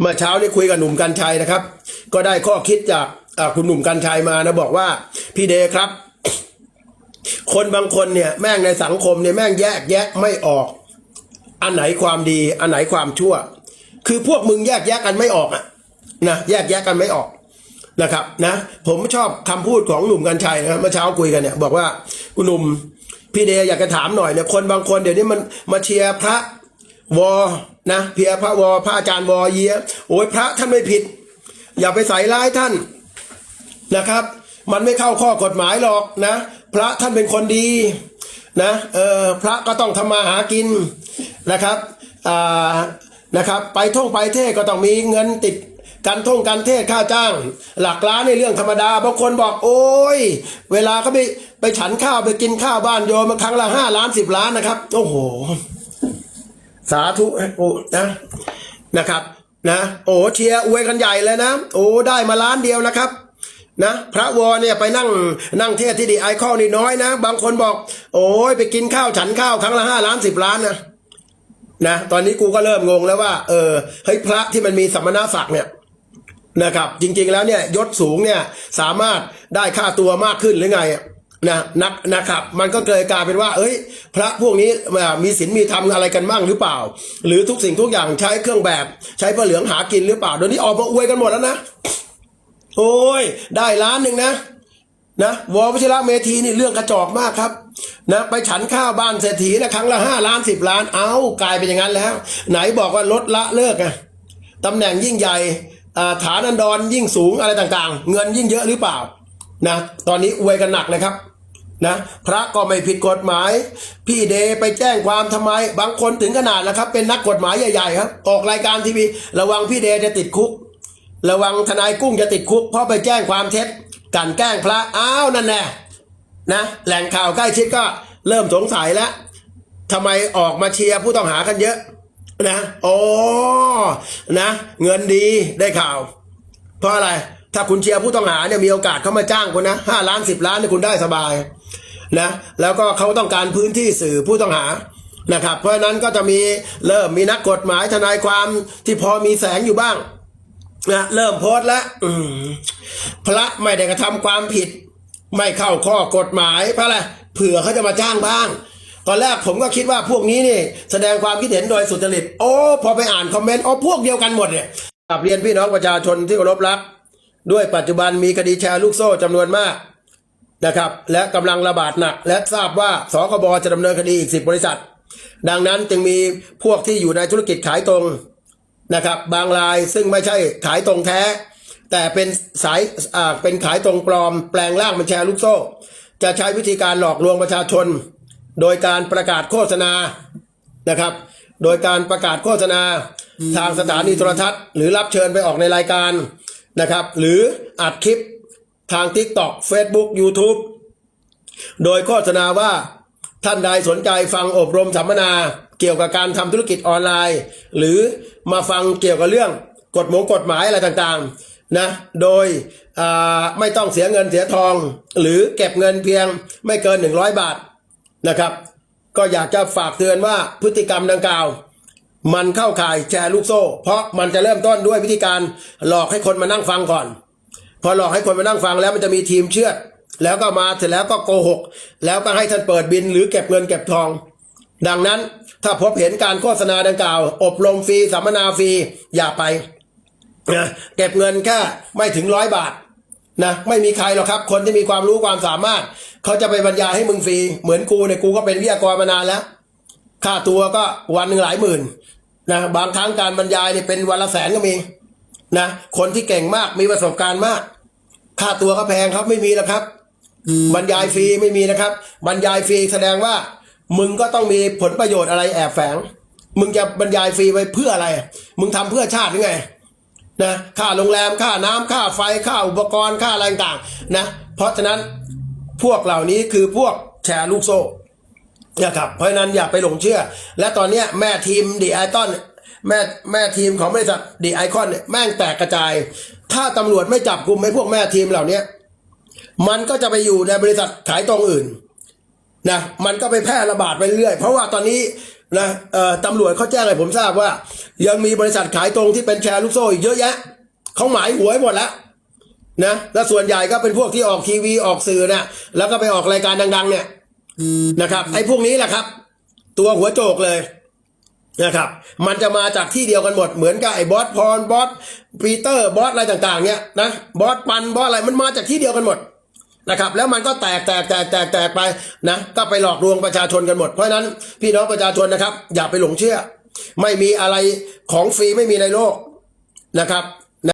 เมื่อเช้านี่คุยกับหนุ่มกัญชัยนะครับ ก็ได้ข้อคิดจากคุณหนุ่มกัญชัยมานะบอกว่าพี่เดครับ คนบางคนเนี่ยแม่งในสังคมเนี่ยแม่งแยกแยะไม่ออก อันไหนความดี อันไหนความชั่ว คือพวกมึงแยกแยะกันไม่ออกอะนะแยกแยะกันไม่ออกนะครับนะผมชอบคำพูดของหนุ่มกัญชัยนะครับเมื่อเช้าคุยกันเนี่ย บอกว่าคุณหนุ่มพี่เดอยากจะถามหน่อยเนี่ยคนบางคนเดี๋ยวนี้มันมาเชียร์พระวอ นะเพียพระวอพระอาจารย์วอเยียโอ้ยพระท่านไม่ผิด อย่าไปใส่ร้ายท่านนะครับ มันไม่เข้าข้อกฎหมายหรอกนะ พระท่านเป็นคนดีนะเออพระก็ต้องทำมาหากินนะครับอ่านะครับ ไปท่องไปเทศก็ต้องมีเงินติดการท่องการเทศค่าจ้าง หลักล้านในเรื่องธรรมดาบางคนบอกโอ้ย เวลาเขาไปไปฉันข้าวไปกินข้าวบ้านโยมมาครั้งละห้าล้านสิบล้านนะครับ โอ้โห สาธุโอ้นะนะครับนะโอ้เชียร์อวยกันใหญ่เลยนะ โอ้ได้มาล้านเดียวนะครับนะพระวอเนี่ยไปนั่งนั่งเทศที่ดีไอคอลนี่น้อยนะ บางคนบอก โอ้ยไปกินข้าวฉันข้าวครั้งละห้าล้านสิบล้านนะนะตอนนี้กูก็เริ่มงงแล้วว่า เออเฮ้ยพระที่มันมีสัมมนาศักดิ์เนี่ยนะครับ จริงๆแล้วเนี่ยยศสูงเนี่ยสามารถได้ค่าตัวมากขึ้นหรือไงอะ นะนักนะครับ มันก็เกิดกลายเป็นว่า เอ้ย พระพวกนี้มีศีลมีธรรมอะไรกันบ้างหรือเปล่า หรือทุกสิ่งทุกอย่างใช้เครื่องแบบ ใช้ผ้าเหลืองหากินหรือเปล่าเดี๋ยวนี้ออกมาอวยกันหมดแล้วนะโอ้ย ได้ล้านหนึ่งนะนะวอวชิระเมธีนี่เรื่องกระจอกมากครับนะไปฉันข้าวบ้านเศรษฐีนะครั้งละห้าล้านสิบล้าน เอากลายเป็นอย่างนั้นแล้ว ไหนบอกว่าลดละเลิกอะตำแหน่งยิ่งใหญ่ฐานันดรยิ่งสูงอะไรต่างๆ เงินยิ่งเยอะหรือเปล่านะตอนนี้อวยกันหนักเลยครับ นะพระก็ไม่ผิดกฎหมาย พี่เดไปแจ้งความทำไม บางคนถึงขนาดนะครับ เป็นนักกฎหมายใหญ่ๆครับ ออกรายการทีวี ระวังพี่เดจะติดคุก ระวังทนายกุ้งจะติดคุก เพราะไปแจ้งความเท็จกันแกล้งพระอ้าวนั่นแน่นะแหล่งข่าวใกล้ชิดก็เริ่มสงสัยแล้วทำไมออกมาเชียร์ผู้ต้องหากันเยอะ นะโอ้นะ เงินดีได้ข่าว เพราะอะไร ถ้าคุณเชียร์ผู้ต้องหาเนี่ยมีโอกาสเข้ามาจ้างคุณนะห้าล้านสิบล้านเนี่ยคุณได้สบาย นะแล้วก็เขาต้องการพื้นที่สื่อผู้ต้องหานะครับ เพราะนั้นก็จะมีเริ่มมีนักกฎหมายทนายความที่พอมีแสงอยู่บ้างนะเริ่มโพสต์แล้วพระไม่ได้กระทำความผิด ไม่เข้าข้อกฎหมายเพราะอะไรเผื่อเขาจะมาจ้างบ้างตอนแรกผมก็คิดว่าพวกนี้นี่แสดงความคิดเห็นโดยสุจริต โอ้พอไปอ่านคอมเมนต์โอ๋อพวกเดียวกันหมดเนี่ยกลับเรียนพี่น้องประชาชนที่เคารพรัก ด้วยปัจจุบันมีคดีแชร์ลูกโซ่จำนวนมาก นะครับ และกำลังระบาดหนัก และทราบว่าสคบจะดำเนินคดีอีกสิบบริษัท ดังนั้นจึงมีพวกที่อยู่ในธุรกิจขายตรงนะครับ บางรายซึ่งไม่ใช่ขายตรงแท้ แต่เป็นสายอ่าเป็นขายตรงปลอม แปลงร่างเป็นแชร์ลูกโซ่ จะใช้วิธีการหลอกลวงประชาชน โดยการประกาศโฆษณานะครับ โดยการประกาศโฆษณาทางสถานีโทรทัศน์ หรือรับเชิญไปออกในรายการนะครับ หรืออัดคลิป ทาง TikTok Facebook YouTube โดยโฆษณาว่าท่านใดสนใจฟังอบรมสัมมนาเกี่ยวกับการทำธุรกิจออนไลน์ หรือมาฟังเกี่ยวกับเรื่องกฎหมงกฎหมายอะไรต่างๆนะโดยไม่ต้องเสียเงินเสียทอง หรือเก็บเงินเพียงไม่เกิน 100 บาทนะครับ ก็อยากจะฝากเตือนว่าพฤติกรรมดังกล่าว มันเข้าข่ายแชร์ลูกโซ่ เพราะมันจะเริ่มต้นด้วยวิธีการหลอกให้คนมานั่งฟังก่อน พอหลอกให้คนมานั่งฟังแล้วมันจะมีทีมเชื่อด แล้วก็มาเสร็จแล้วก็โกหก แล้วก็ให้ท่านเปิดบินหรือเก็บเงินเก็บทอง ดังนั้นถ้าพบเห็นการโฆษณาดังกล่าว อบรมฟรีสัมมนาฟรีอย่าไปนะเก็บเงินแค่ไม่ถึงร้อยบาทนะไม่มีใครหรอกครับ คนที่มีความรู้ความสามารถ เขาจะไปบรรยายให้มึงฟรี เหมือนกูเนี่ยกูก็เป็นวิทยากรมานานแล้ว ค่าตัวก็วันหนึ่งหลายหมื่นนะบางครั้งการบรรยายเนี่ยเป็นวันละแสนก็มีนะคนที่เก่งมากมีประสบการณ์มาก ค่าตัวก็แพงครับไม่มีแล้วครับ บรรยายฟรีไม่มีนะครับ บรรยายฟรีแสดงว่า มึงก็ต้องมีผลประโยชน์อะไรแอบแฝง มึงจะบรรยายฟรีไปเพื่ออะไร มึงทำเพื่อชาติหรือไงนะค่าโรงแรมค่าน้ำค่าไฟค่าอุปกรณ์ค่าอะไรต่างๆนะเพราะฉะนั้นพวกเหล่านี้คือพวกแชร์ลูกโซ่นะครับเพราะฉะนั้นอย่าไปหลงเชื่อ และตอนเนี้ยแม่ทีมดีไอตอน แม่แม่ทีมของบริษัทดีไอคอนเนี่ยแม่งแตกกระจาย ถ้าตำรวจไม่จับกลุ่มไอ้พวกแม่ทีมเหล่านี้มันก็จะไปอยู่ในบริษัทขายตรงอื่นนะมันก็ไปแพร่ระบาดไปเรื่อย เพราะว่าตอนนี้นะเอ่อตำรวจเขาแจ้งให้ผมทราบว่า ยังมีบริษัทขายตรงที่เป็นแชร์ลูกโซ่อีกเยอะแยะเขาหมายหวให้หมดแล้วนะแล้วส่วนใหญ่ก็เป็นพวกที่ออกทีวีออกสื่อเนี่ยแล้วก็ไปออกรายการดัง ๆ เนี่ยนะครับไอ้พวกนี้แหละครับ ตัวหัวโจกเลย นะครับ มันจะมาจากที่เดียวกันหมด เหมือนกับไอ้บอสพรบอสปีเตอร์บอสอะไรต่างๆ เนี่ยนะ บอสปันบอสอะไร มันมาจากที่เดียวกันหมดนะครับ แล้วมันก็แตกแตกแตกแตกแตกไปนะ ก็ไปหลอกลวงประชาชนกันหมด เพราะฉะนั้นพี่น้องประชาชนนะครับ อย่าไปหลงเชื่อ ไม่มีอะไรของฟรีไม่มีในโลกนะครับ